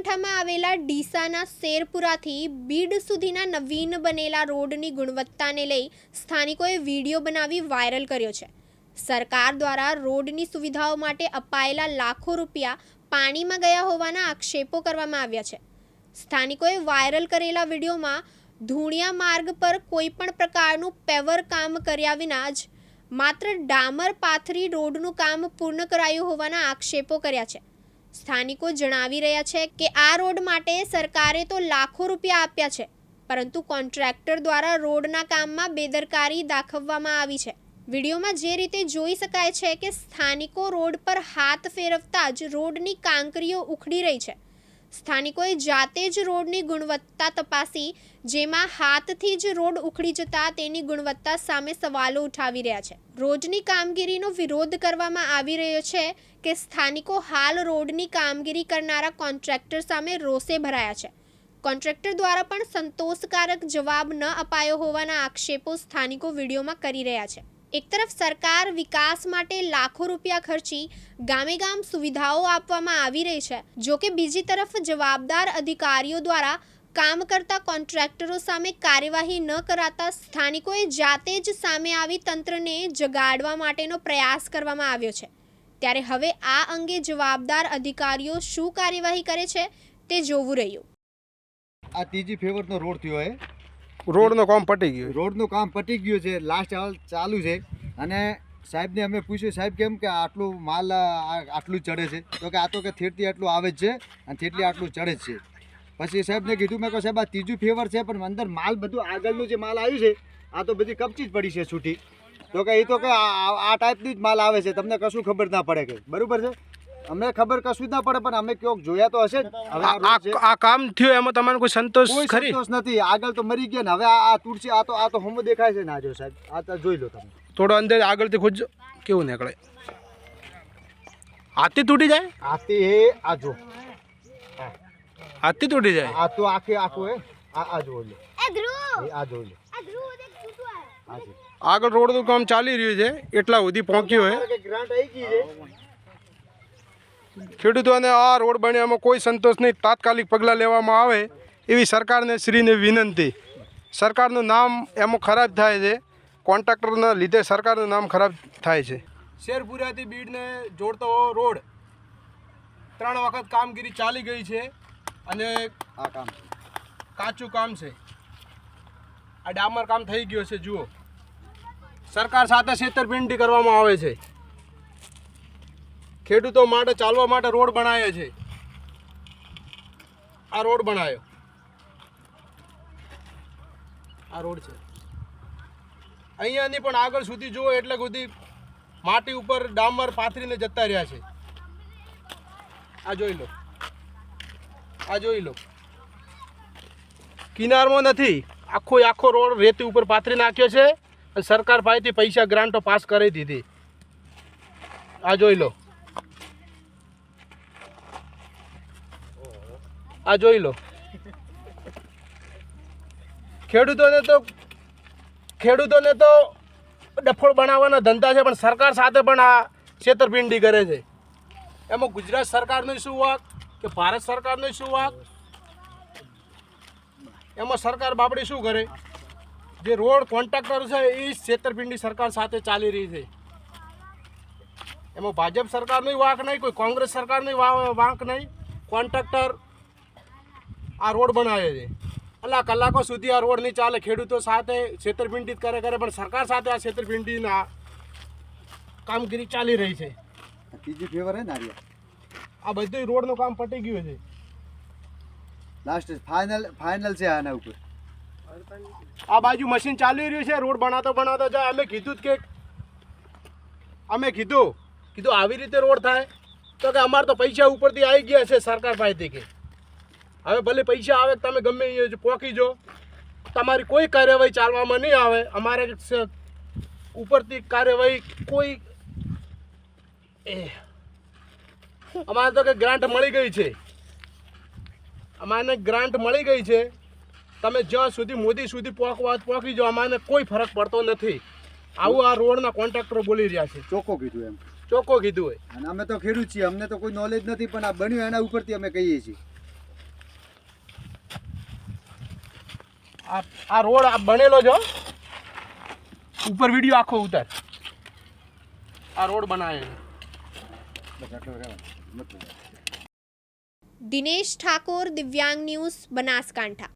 બનાસકાંઠામાં આવેલા ડીસાના શેરપુરાથી બીડ સુધીના નવીન બનેલા રોડની ગુણવત્તાને લઈ સ્થાનિકોએ વીડિયો બનાવી વાયરલ કર્યો છે. સરકાર દ્વારા રોડની સુવિધાઓ માટે અપાયેલા લાખો રૂપિયા પાણીમાં ગયા હોવાના આક્ષેપો કરવામાં આવ્યા છે. સ્થાનિકોએ વાયરલ કરેલા વિડીયોમાં ધૂણિયા માર્ગ પર કોઈ પણ પ્રકારનું પેવર કામ કર્યા વિના જ માત્ર ડામર પાથરી રોડનું કામ પૂર્ણ કરાયું હોવાના આક્ષેપો કર્યા છે. સ્થાનિકો જણાવી રહ્યા છે કે આ રોડ માટે સરકારે તો લાખો રૂપિયા આપ્યા છે, પરંતુ કોન્ટ્રાક્ટર દ્વારા રોડના કામમાં બેદરકારી દાખવવામાં આવી છે. વિડીયોમાં જે રીતે જોઈ શકાય છે કે સ્થાનિકો રોડ પર હાથ ફેરવતા જ રોડની કાંકરીઓ ઉખડી રહી છે. સ્થાનિકોએ જાતે જ રોડની ગુણવત્તા તપાસી, જેમાં હાથથી જ રોડ ઉખડી જતા તેની ગુણવત્તા સામે સવાલો ઉઠાવી રહ્યા છે. રોડની કામગીરીનો વિરોધ કરવામાં આવી રહ્યો છે કે સ્થાનિકો હાલ રોડની કામગીરી કરનારા કોન્ટ્રાક્ટર સામે રોષે ભરાયા છે. કોન્ટ્રાક્ટર દ્વારા પણ સંતોષકારક જવાબ ન અપાયો હોવાના આક્ષેપો સ્થાનિકો વિડીયોમાં કરી રહ્યા છે. એક તરફ સરકાર વિકાસ માટે લાખો રૂપિયા ખર્ચી ગામે ગામ સુવિધાઓ આપવામાં આવી રહી છે, જો કે બીજી તરફ જવાબદાર અધિકારીઓ દ્વારા કામ કરતા કોન્ટ્રાક્ટરો સામે કાર્યવાહી ન કરાતા સ્થાનિકોએ જાતે જ સામે આવી તંત્રને જગાડવા માટેનો પ્રયાસ કરવામાં આવ્યો છે. ત્યારે હવે આ અંગે જવાબદાર અધિકારીઓ શું કાર્યવાહી કરે છે તે જોવું રહ્યું. આ ત્રીજી ફેવરનો રોડ થયો હે રોડનું કામ પટી ગયું. રોડનું કામ પટી ગયું છે લાસ્ટ હાલ ચાલુ છે. અને સાહેબને અમે પૂછ્યું, સાહેબ, કેમ કે આટલું માલ આટલું ચડે છે? તો કે, આ તો કે થેટલી આટલું આવે જ છે અને થેટલી આટલું ચડે જ છે. પછી સાહેબને કીધું, મેં કહું સાહેબ, આ ત્રીજું ફેવર છે, પણ અંદર માલ બધું આગળનું જે માલ આવ્યું છે, આ તો બધી કપચી જ પડી છે છૂટી. તો કે, એ તો કે આ ટાઈપની જ માલ આવે છે, તમને કશું ખબર ના પડે કે. બરાબર છે? અમને ખબર કશું જ ના પડે પણ અમે ક્યાંક જોયા તો હશે જ. હવે આ કામ થયું એમાં તમારે કોઈ સંતોષ કોઈ ખરી? સંતોષ નથી. આગળ તો મરી ગયા ને. હવે આ તુલસી આ તો આ તો હોમો દેખાય છે ને જો સાહેબ. આ તો જોઈ લો તમે. થોડો અંદર આગળથી ખોજો કેવું નીકળે? હાથી તૂટી જાય? હાથી એ આ જો. હાથી તૂટી જાય? આ તો આખે આખું હે આ આ જો લો. આ જો લો. આગળ રોડ રોડનું કામ ચાલી રહ્યું છે. એટલા સુધી પહોંચ્યું હોય ગ્રાન્ટ આવી ગઈ છે. ખેડૂતોને આ રોડ બને એમાં કોઈ સંતોષ નહીં. તાત્કાલિક પગલાં લેવામાં આવે એવી સરકારને શ્રીને વિનંતી. સરકારનું નામ એમાં ખરાબ થાય છે. કોન્ટ્રાક્ટરના લીધે સરકારનું નામ ખરાબ થાય છે. શેરપુરાથી બીડને જોડતો રોડ ત્રણ વખત કામગીરી ચાલી ગઈ છે અને આ કામ કાચું કામ છે. આ ડામર કામ થઈ ગયો છે જુઓ. સરકાર સાથે છેતરપિંડી કરવામાં આવે છે. ખેડૂતો માટે ચાલવા માટે રોડ બનાવ્યો છે. આ રોડ બનાવ્યો. આ રોડ છે. અહીંયાની પણ આગળ સુધી જુઓ એટલે સુધી માટી ઉપર ડામર પાથરીને જતા રહ્યા છે. આ જોઈ લો. આ જોઈ લો. કિનારમાં નથી, આખો આખો રોડ રેતી ઉપર પાથરી નાખ્યો છે અને સરકાર પાસેથી પૈસા ગ્રાન્ટો પાસ કરી દીધી. આ જોઈ લો. આ જોઈ લો. ખેડૂતોને તો ખેડૂતોને તો ડફોળ બનાવવાના ધંધા છે, પણ સરકાર સાથે પણ આ છેતરપિંડી કરે છે. એમાં ગુજરાત સરકારનો શું વાક કે ભારત સરકારનો શું વાક? એમાં સરકાર બાપડી શું કરે? જે રોડ કોન્ટ્રાક્ટર છે, એ છેતરપિંડી સરકાર સાથે ચાલી રહી છે. એમાં ભાજપ સરકારનો વાંક નહીં, કોઈ કોંગ્રેસ સરકારનો વાંક નહીં. કોન્ટ્રાક્ટર આ રોડ બનાવે છે. અલા કલાકો સુધી આ રોડ નહીં ચાલે. ખેડૂતો સાથે છેતરપિંડી કરે કરે પણ સરકાર સાથે આ છેતરપિંડીના કામગીરી ચાલી રહી છે. ત્રીજી ફેવર હે ને આર્યા આ બધું રોડનું કામ પટી ગયું છે. લાસ્ટ ફાઇનલ ફાઇનલ છે આના ઉપર. આ બાજુ મશીન ચાલી રહ્યું છે. રોડ બનાવતો બનાવતો જાય. અમે કીધું કે અમે કીધું કીધું આવી રીતે રોડ થાય. તો કે અમારે તો પૈસા ઉપરથી આવી ગયા છે સરકાર પાસેથી કે. હવે ભલે પૈસા આવે તમે ગમે એ પોકી જો. તમારી કોઈ કાર્યવાહી ચાલવામાં નહીં આવે. અમારે ઉપરથી કાર્યવાહી કોઈ અમારે તો કે ગ્રાન્ટ મળી ગઈ છે. અમારે ગ્રાન્ટ મળી ગઈ છે. તમે જ્યાં સુધી મોદી સુધી પહોંચવા પહોંચી જાઓ અમારે કોઈ ફરક પડતો નથી. આવું આ રોડના કોન્ટ્રાક્ટરો બોલી રહ્યા છે. ચોખ્ખો કીધું એમ. ચોખ્ખો કીધું હોય. અને અમે તો ખેડૂત છીએ અમને તો કોઈ નોલેજ નથી પણ આ બન્યું એના ઉપરથી અમે કહીએ છીએ. આ રોડ આ બનેલો જો ઉપર વીડિયો આખો ઉતાર. આ રોડ બનાવેલો. દિનેશ ઠાકોર, દિવ્યાંગ ન્યૂઝ, બનાસકાંઠા.